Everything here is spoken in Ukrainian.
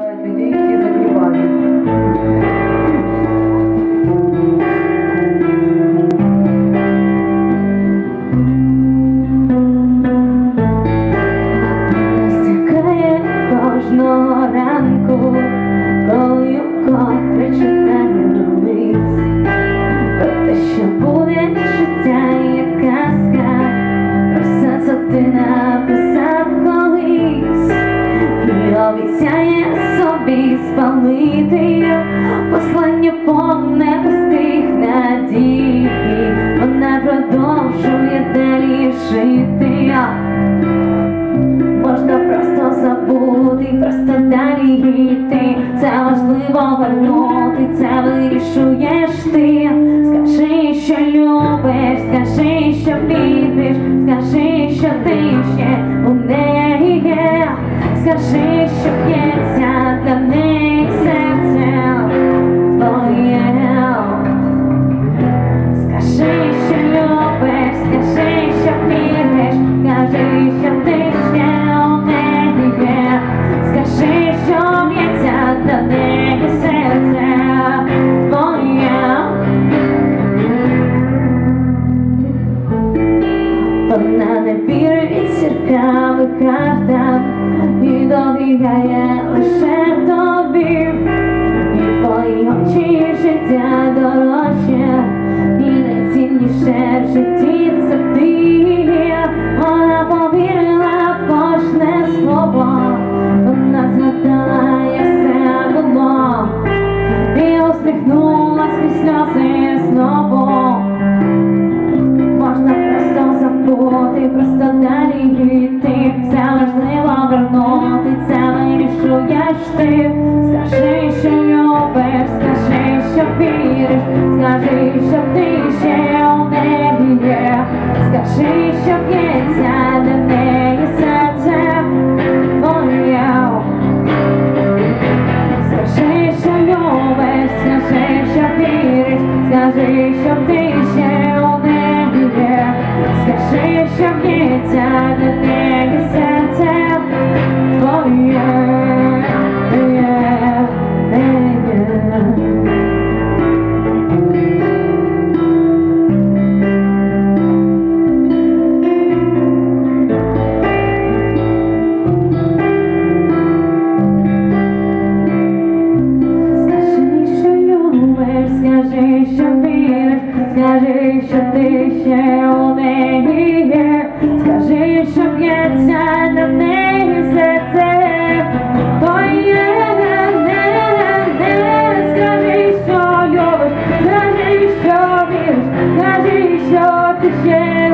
называют людей, те закрывали. Ранку, коли вкотре читає лист Про те, що буде життя як казка, про все це ти написав колись І обіцяє спалити послання повне пустих надій Вона продовжує далі жити Можна просто забути, просто далі йти. Це важливо вернути, це вирішуєш ти. Скажи, що любиш, скажи, що віриш, скажи, що ти ще у неї є. Скажи, що п'ється Вона не вірить зіркам і картам і довіряє лише тобі. І твої очі життя дорожче, і найцінніше в житті це ти. Вона повірила в кожне слово, вона згадала, як все було, і усміхнулась крізь сльози забути, просто далі йти. Все важливо вернути, це вирішуєш ти. Скажи, що любиш, скажи, що віриш, скажи, що ти ще у небі є. Скажи, що б'ється Скажи, що віриш, скажи, що ти ще у неї скажи, що любиш,